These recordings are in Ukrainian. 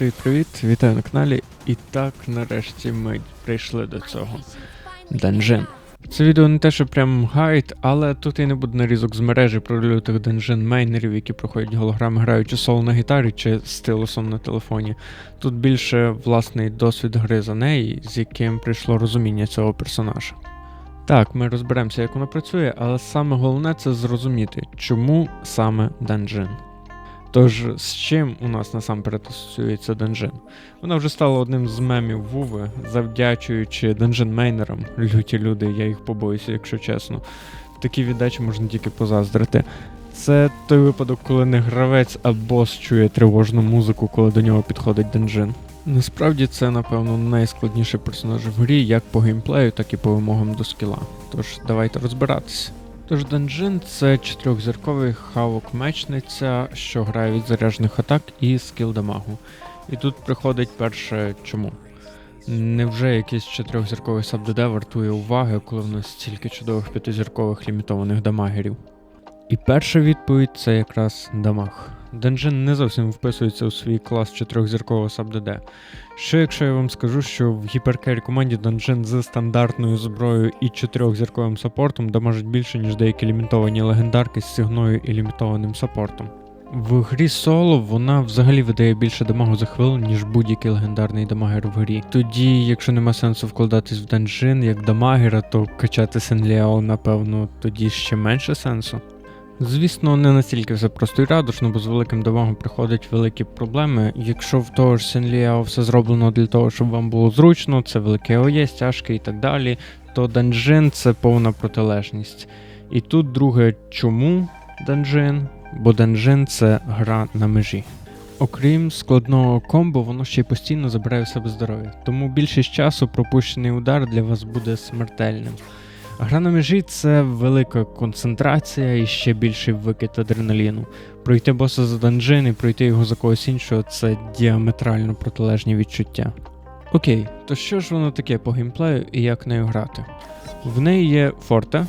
привіт-привіт! Вітаю на каналі. І так, нарешті ми прийшли до цього. Данжен. Це відео не те, що прям гайд, але тут і не буде нарізок з мережі про лютих данжен мейнерів, які проходять голограми, граючи соло на гітарі чи стилусом на телефоні. Тут більше власний досвід гри за неї, з яким прийшло розуміння цього персонажа. Так, ми розберемося, як воно працює, але саме головне це зрозуміти, чому саме данжен. Тож, з чим у нас насамперед асоціюється Данжен? Вона вже стала одним з мемів Вуви, завдячуючи данжен-мейнерам. Люті люди, я їх побоюся, якщо чесно. В такій віддачі можна тільки позаздрити. Це той випадок, коли не гравець, а бос чує тривожну музику, коли до нього підходить данжен. Насправді це, напевно, найскладніший персонаж в грі, як по геймплею, так і по вимогам до скіла. Тож давайте розбиратися. Тож Данжин це чотирьохзірковий хавок-мечниця, що грає від заряджених атак і скіл дамагу. І тут приходить перше чому. Невже якийсь чотирьохзірковий саб-ДД вартує уваги, коли в нас стільки чудових п'ятизіркових лімітованих дамагерів? І перша відповідь це якраз дамаг. Данжин не зовсім вписується у свій клас чотирьохзіркового саб-ДД. Що якщо я вам скажу, що в гіперкері команді Данжин з стандартною зброєю і чотирьохзірковим саппортом дамажить більше, ніж деякі лімітовані легендарки з сигною і лімітованим саппортом. В грі соло вона взагалі видає більше дамагу за хвилину, ніж будь-який легендарний дамагер в грі. Тоді, якщо нема сенсу вкладатись в данжин як дамагера, то качати Сенліао, напевно, тоді ще менше сенсу. Звісно, не настільки все просто і радушно, бо з великим дамагом приходять великі проблеми. Якщо в того ж Сенліао все зроблено для того, щоб вам було зручно, це велике ОЄ, стяжки і так далі, то данжин це повна протилежність. І тут друге, чому данжин? Бо данжин це гра на межі. Окрім складного комбо, воно ще й постійно забирає в себе здоров'я, тому більшість часу пропущений удар для вас буде смертельним. Гра на межі це велика концентрація і ще більший викид адреналіну. Пройти боса за данжин і пройти його за когось іншого це діаметрально протилежні відчуття. Окей, то що ж воно таке по геймплею і як нею грати? В неї є форте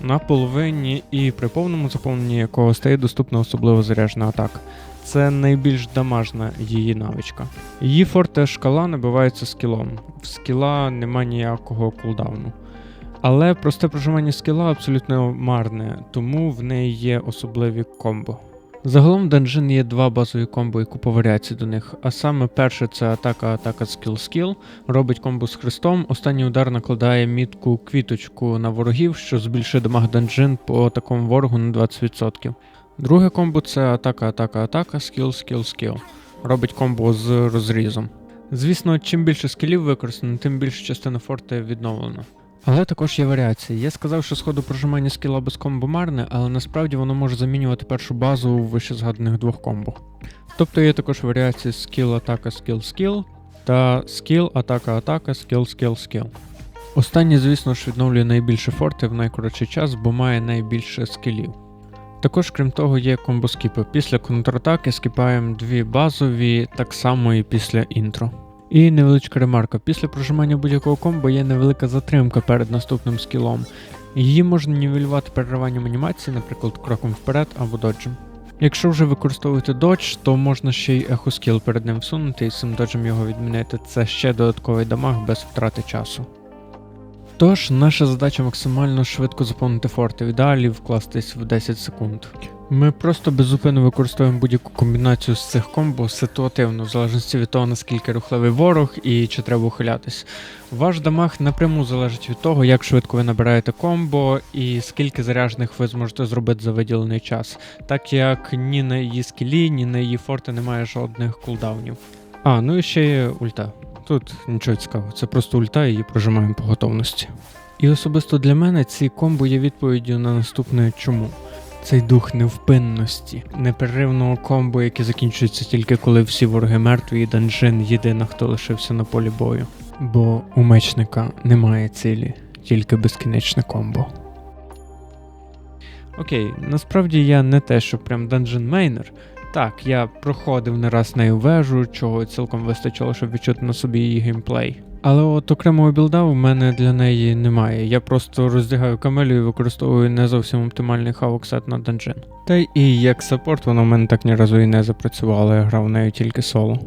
на половині і при повному заповненні якого стає доступна особливо заряджена атака. Це найбільш дамажна її навичка. Її форте шкала набивається скілом. В скіла нема ніякого кулдауну. Але просте проживання скіла абсолютно марне, тому в неї є особливі комбо. Загалом в Dungeon є два базові комбо і купа варіацій до них. А саме перше це атака, атака скіл-скіл, робить комбо з хрестом. Останній удар накладає мітку квіточку на ворогів, що збільшує дамаг Dungeon по такому ворогу на 20%. Друге комбо це атака, атака, атака, скіл, скіл, скіл. Робить комбо з розрізом. Звісно, чим більше скілів використано, тим більше частина форти відновлена. Але також є варіації. Я сказав, що сходу прожимання скіла без комбо марне, але насправді воно може замінювати першу базу у вище згаданих двох комбо. Тобто є також варіації скіл атака скіл скіл та скіл атака атака скіл скіл скіл. Останнє, звісно ж, відновлює найбільше форти в найкоротший час, бо має найбільше скілів. Також, крім того, є комбо-скіпи. Після контратаки скіпаємо дві базові, так само і після інтро. І невеличка ремарка. Після прожимання будь-якого комбо є невелика затримка перед наступним скілом. Її можна нівелювати перериванням анімації, наприклад, кроком вперед або доджем. Якщо вже використовуєте додж, то можна ще й ехоскіл перед ним всунути і цим доджем його відмінити. Це ще додатковий дамаг без втрати часу. Тож, наша задача максимально швидко заповнити форти, в ідеалі вкластись в 10 секунд. Ми просто беззупинно використовуємо будь-яку комбінацію з цих комбо ситуативно, в залежності від того, наскільки рухливий ворог і чи треба ухилятись. Ваш дамаг напряму залежить від того, як швидко ви набираєте комбо і скільки заряджених ви зможете зробити за виділений час, так як ні на її скілі, ні на її форти немає жодних кулдаунів. А, ну і ще є ульта. Тут нічого цікавого, це просто ульта, і її прожимаємо по готовності. І особисто для мене ці комбо є відповіддю на наступне чому. Цей дух невпинності, непреривного комбо, яке закінчується тільки коли всі вороги мертві, і данжин єдина, хто лишився на полі бою. Бо у мечника немає цілі, тільки безкінечне комбо. Окей, насправді я не те, що прям данжин мейнер. Так, я проходив не раз нею вежу, чого цілком вистачило, щоб відчути на собі її геймплей. Але от окремого білда у мене для неї немає. Я просто роздягаю камелю і використовую не зовсім оптимальний хавоксет на данжин. Та й і як саппорт вона в мене так ні разу і не запрацювала, я грав нею тільки соло.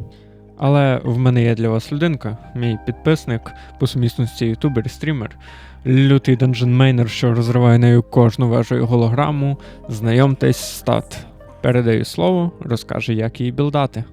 Але в мене є для вас людинка, мій підписник, по сумісності ютубер і стрімер, лютий данженмейнер, що розриває нею кожну вежу і голограму. Знайомтесь, стат. Передаю слово, розкаже, як її білдати.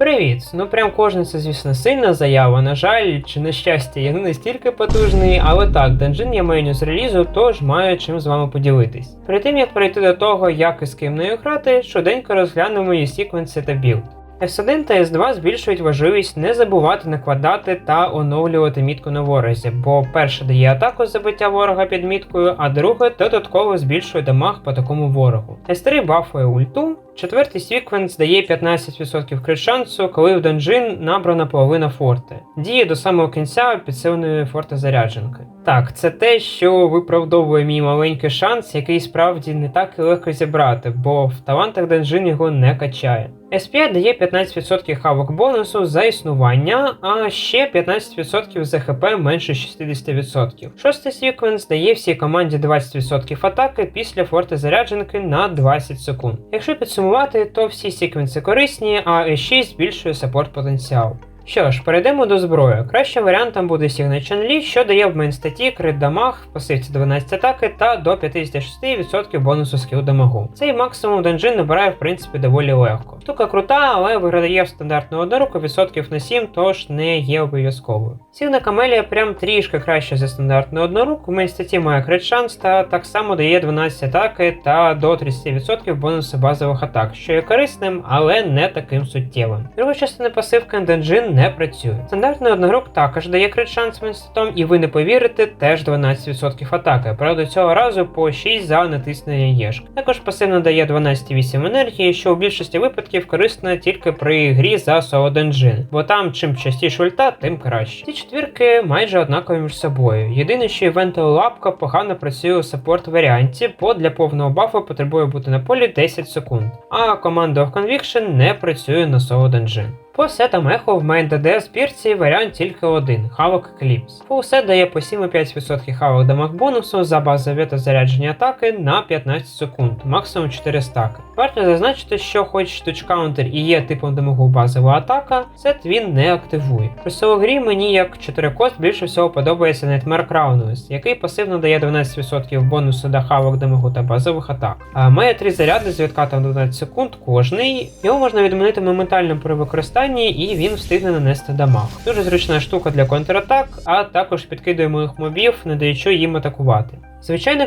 Привіт! Ну прям кожен це, звісно, сильна заява. На жаль, чи на щастя, я не настільки потужний, але так, данжин я маю з релізу, тож маю чим з вами поділитись. Перед тим як перейти до того, як і з ким нею грати, швиденько розглянемо мої секвенси та білд. S1 та S2 збільшують важливість не забувати накладати та оновлювати мітку на ворозі, бо перше дає атаку забиття ворога під міткою, а друге додатково збільшує дамаг по такому ворогу. S3 бафує ульту, четвертий секвенс дає 15% крит шансу, коли в данжин набрана половина форти. Діє до самого кінця підсиленої форти зарядженки. Так, це те, що виправдовує мій маленький шанс, який справді не так і легко зібрати, бо в талантах данжин його не качає. S5 дає 15% хавок бонусу за існування, а ще 15% за хп менше 60%. Шостий секвенс дає всій команді 20% атаки після форти зарядженки на 20 секунд. Якщо підсумувати, то всі секвенси корисні, а S6 збільшує саппорт потенціал. Що ж, перейдемо до зброї. Кращим варіантом буде Signature Лі, що дає в мейн статті крит дамаг, пасивці 12 атаки та до 56% бонусу скіл дамагу. Цей максимум данжин набирає в принципі доволі легко. Штука крута, але виграє в стандартну одноруку відсотків на 7, тож не є обов'язковою. Сігна Камелія прям трішки краще за стандартну одноруку, в мейн статті має крит шанс та так само дає 12 атаки та до 30% бонусу базових атак, що є корисним, але не таким суттєвим. Друга частина пасивки данжин не працює. Стандартний однорук також дає крит шанс мейнстатом, і ви не повірите, теж 12% атаки. Правда, цього разу по 6 за натиснення єшк. Також пасивно дає 12,8 енергії, що у більшості випадків корисно тільки при грі за соло денджин, бо там чим частіше ульта, тим краще. Ці четвірки майже однакові між собою. Єдине, що івентова лапка погано працює у саппорт варіанті, бо для повного бафу потребує бути на полі 10 секунд. А команда of Conviction не працює на соло денджин. По сетам ехо в мейн ДД збірці варіант тільки один хавок Eclipse. Фулсет дає по 7,5% хавок дамаг бонусу за базові та заряджені атаки на 15 секунд, максимум 4 стаки. Варто зазначити, що хоч тучкаунтер і є типом дамагу базова атака, сет він не активує. При грі мені як 4 кост більше всього подобається Nightmare Crownless, який пасивно дає 12% бонусу до хавок дамагу та базових атак. А має 3 заряди з відкатом 12 секунд кожний. Його можна відмінити моментально при використанні і він встигне нанести дамаг. Дуже зручна штука для контратак, а також підкидує моїх мобів, не даючи їм атакувати. Звичайно,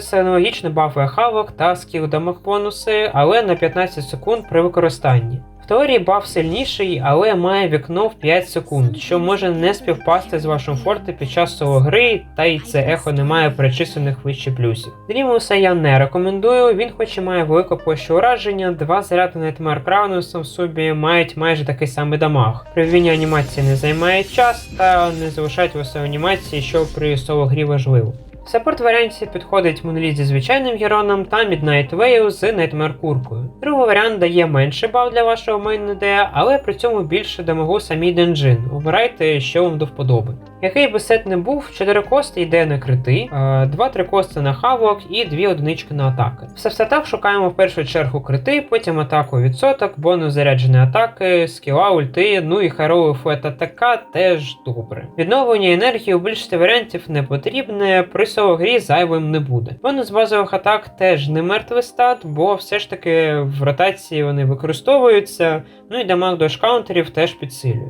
це аналогічно бафує хавок та скіл дамаг бонуси, але на 15 секунд при використанні. В теорії баф сильніший, але має вікно в 5 секунд, що може не співпасти з вашим форте під час соло гри, та й це ехо не має перечислених вище плюсів. Дрімуса я не рекомендую, він хоч і має велику площу ураження, два заряди Nightmare Crownus в собі мають майже такий самий дамаг. Привіння анімації не займає час та не залишають вас анімації, що при соло грі важливо. В саппорт варіанті підходить моноліт зі звичайним героном та Midnight Veil з Nightmare куркою. Другий варіант дає менше бал для вашого мейн але при цьому більше дамагу самій денджин. Обирайте, що вам до вподоби. Який би сет не був, 4 кости йде на крити, 2-3 кости на хавок і 2 одинички на атаки. Все все так шукаємо в першу чергу крити, потім атаку відсоток, бонус зарядженої атаки, скіла, ульти, ну і херовий флет атака теж добре. Відновлення енергії у більшості варіантів не потрібне. Соло грі зайвим не буде. Бонус базових атак теж не мертвий стат, бо все ж таки в ротації вони використовуються, ну і дамаг до шкаунтерів теж підсилює.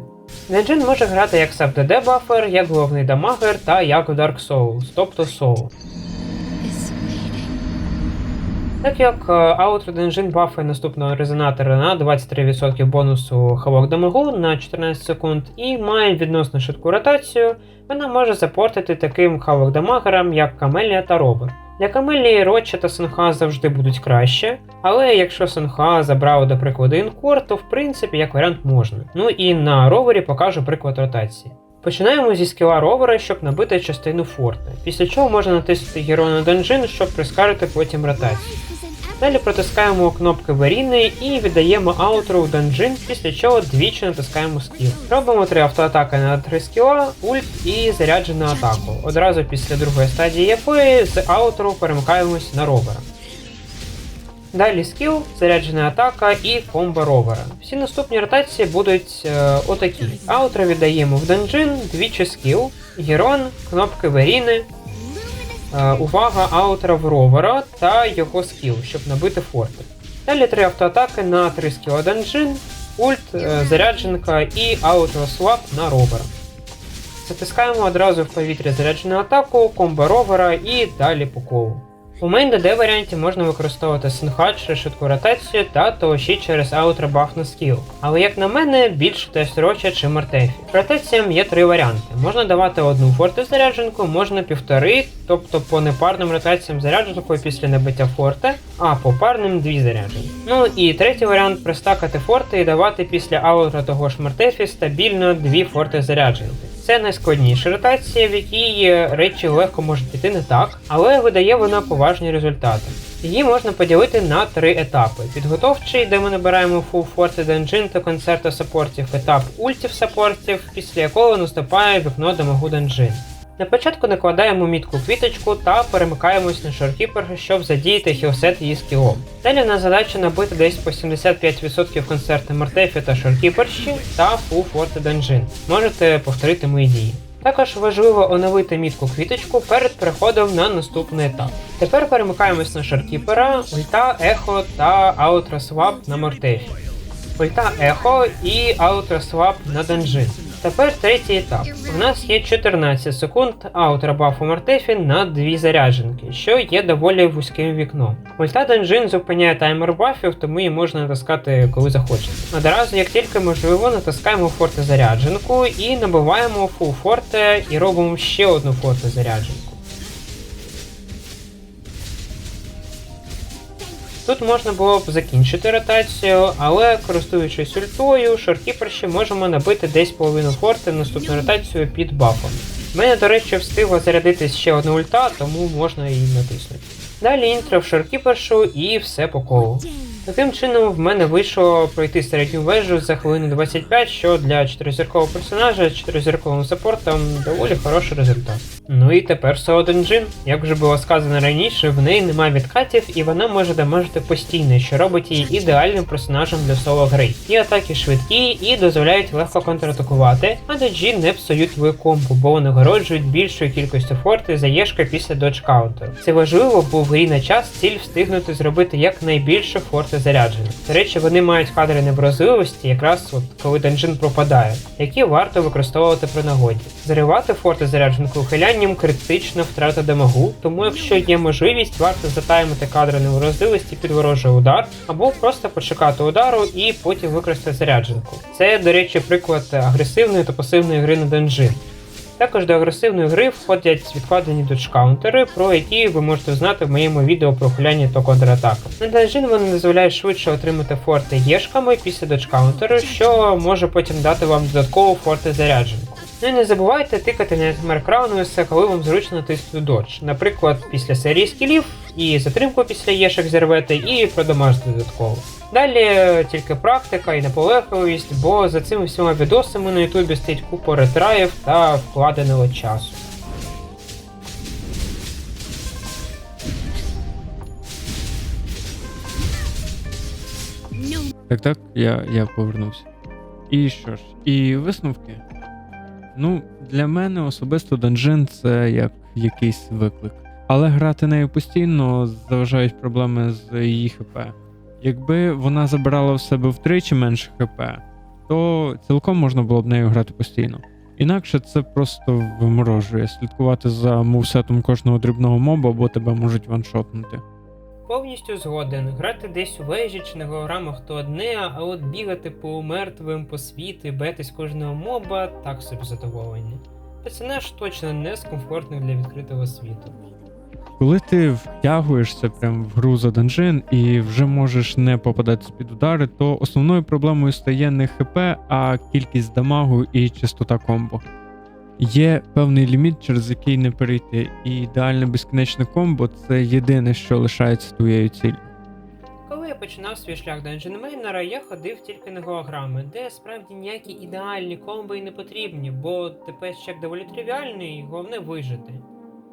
Неджин може грати як бафер, як головний дамагер та як Dark Souls, тобто соло. Так як Outro Engine бафає наступного резонатора на 23% бонусу хавок дамагу на 14 секунд і має відносно швидку ротацію, вона може запортити таким хавок дамагерам, як Камелія та Робер. Для Камелії Роча та Сенха завжди будуть краще, але якщо Сенха забрав, до прикладу, інкор, то в принципі як варіант можна. Ну і на ровері покажу приклад ротації. Починаємо зі скіла ровера, щоб набити частину форти, після чого можна натиснути героя на данжин, щоб прискарити потім ротацію. Далі протискаємо кнопки Варіни і віддаємо аутро в данжин, після чого двічі натискаємо скіл. Робимо три автоатаки на три скіла, ульт і заряджену атаку. Одразу після другої стадії якої з аутро перемикаємось на ровера. Далі скіл, заряджена атака і комбо ровера. Всі наступні ротації будуть е, отакі. Аутро віддаємо в данжин, двічі скіл, Герон, кнопки Веріни, е, увага аутра в ровера та його скіл, щоб набити форти. Далі три автоатаки на 3 скіла данжин, ульт, е, зарядженка і аутро свап на ровера. Затискаємо одразу в повітря заряджену атаку, комбо ровера і далі по колу. У мейн ДД варіанті можна використовувати синхат через швидку ротацію та тоощі через аутро баф на скіл. Але як на мене, більше тест роча чи мартефі. Ротаціям є три варіанти. Можна давати одну форту зарядженку, можна півтори, тобто по непарним ротаціям зарядженку після набиття форте, а по парним дві зарядженки. Ну і третій варіант пристакати форти і давати після аутро того ж мартефі стабільно дві форти зарядженки. Це найскладніша ротація, в якій речі легко можуть піти не так, але видає вона поважні результати. Її можна поділити на три етапи: підготовчий, де ми набираємо full форти данжин та концерта саппортів, етап ультів саппортів, після якого наступає вікно дамагу данжин. На початку накладаємо мітку квіточку та перемикаємось на шоркіпер, щоб задіяти хілсет її скілом. Далі у нас задача набити десь по 75% концерти мартефі та шоркіперші та фул форти данжин. Можете повторити мої дії. Також важливо оновити мітку квіточку перед переходом на наступний етап. Тепер перемикаємось на шаркіпера, ульта, ехо та аутросвап на мортефі. Ульта ехо і аутросвап на данжин. Тепер третій етап. У нас є 14 секунд аутрабафу мартефі на дві зарядженки, що є доволі вузьким вікном. Ульта данжин зупиняє таймер бафів, тому її можна натискати коли захочете. Одразу, як тільки можливо, натискаємо форте зарядженку і набиваємо фул форте і робимо ще одну форте зарядженку. Тут можна було б закінчити ротацію, але користуючись ультою, шоркіперші можемо набити десь половину форти в наступну ротацію під бафом. У мене, до речі, встигла зарядитись ще одна ульта, тому можна її натиснути. Далі інтро в шоркіпершу і все по колу. Таким чином, в мене вийшло пройти середню вежу за хвилину 25, що для 4-зіркового персонажа з 4-зірковим саппортом доволі хороший результат. Ну і тепер соло Денджин. Як вже було сказано раніше, в неї немає відкатів і вона може дамажити постійно, що робить її ідеальним персонажем для соло гри. І атаки швидкі і дозволяють легко контратакувати, а доджі не псують твою комбу, бо нагороджують більшою кількістю форти за єшка після додж каунтеру. Це важливо, бо в грі на час ціль встигнути зробити якнайбільше форти заряджених. До речі, вони мають кадри невразливості, якраз от коли данжин пропадає, які варто використовувати при нагоді. Заривати форти зарядженку ухилянням критична втрата дамагу, тому якщо є можливість, варто затаймити кадри невразливості під ворожий удар, або просто почекати удару і потім використати зарядженку. Це, до речі, приклад агресивної та пасивної гри на данжин. Також до агресивної гри входять відкладені додж-каунтери, про які ви можете знати в моєму відео про хуляння та контратаку. На данжин вони дозволяють швидше отримати форти єшками після додж-каунтеру, що може потім дати вам додаткову форти зарядженку. Ну і не забувайте тикати на таймер краунуса, коли вам зручно натиснути додж. Наприклад, після серії скілів і затримку після єшек зірвете і продамажити додатково. Далі е, тільки практика і наполегливість, бо за цими всіма відосами на ютубі стоїть купа ретраїв та вкладеного часу. Так, так, я, я повернувся. І що ж, і висновки. Ну, для мене особисто данжин це як якийсь виклик. Але грати нею постійно заважають проблеми з її ХП. Якби вона забирала в себе втричі менше ХП, то цілком можна було б нею грати постійно. Інакше це просто виморожує слідкувати за мувсетом кожного дрібного моба, бо тебе можуть ваншотнути. Повністю згоден. Грати десь у вежі чи на голограмах то одне, а от бігати по мертвим, по світу і бетись кожного моба так собі задоволення. Персонаж точно не з комфортних для відкритого світу. Коли ти втягуєшся прям в гру за данжин і вже можеш не попадати під удари, то основною проблемою стає не ХП, а кількість дамагу і частота комбо. Є певний ліміт, через який не перейти, і ідеальне безкінечне комбо це єдине, що лишається твоєю ціллю. Коли я починав свій шлях до інженмейнера, я ходив тільки на голограми, де справді ніякі ідеальні комби й не потрібні, бо тепер чек доволі тривіальний, головне вижити.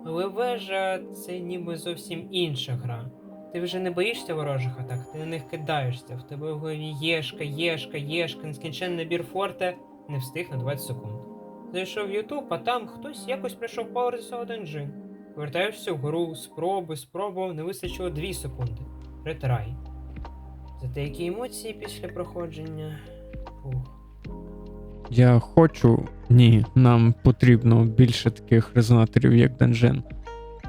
Але вежа це ніби зовсім інша гра. Ти вже не боїшся ворожих атак, ти на них кидаєшся. В тебе в голові єшка, єшка, єшка, нескінченний набір форте не встиг на 20 секунд. Зайшов в Ютуб, а там хтось якось прийшов пауер свого данжин. Повертаєшся вгору, спроби, спробував, не вистачило 2 секунди. Ретрай. Зате які емоції після проходження. Фух. Я хочу, ні, нам потрібно більше таких резонаторів, як Данжен,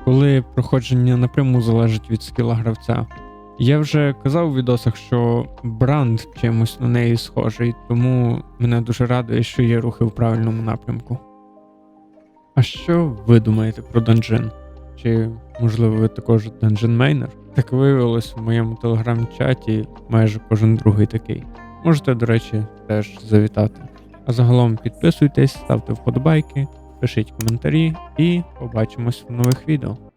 коли проходження напряму залежить від скіла гравця. Я вже казав у відосах, що бранд чимось на неї схожий, тому мене дуже радує, що є рухи в правильному напрямку. А що ви думаєте про Данжен? Чи, можливо, ви також Данжен Мейнер? Так виявилось в моєму телеграм-чаті майже кожен другий такий. Можете, до речі, теж завітати. А загалом підписуйтесь, ставте вподобайки, пишіть коментарі і побачимось в нових відео.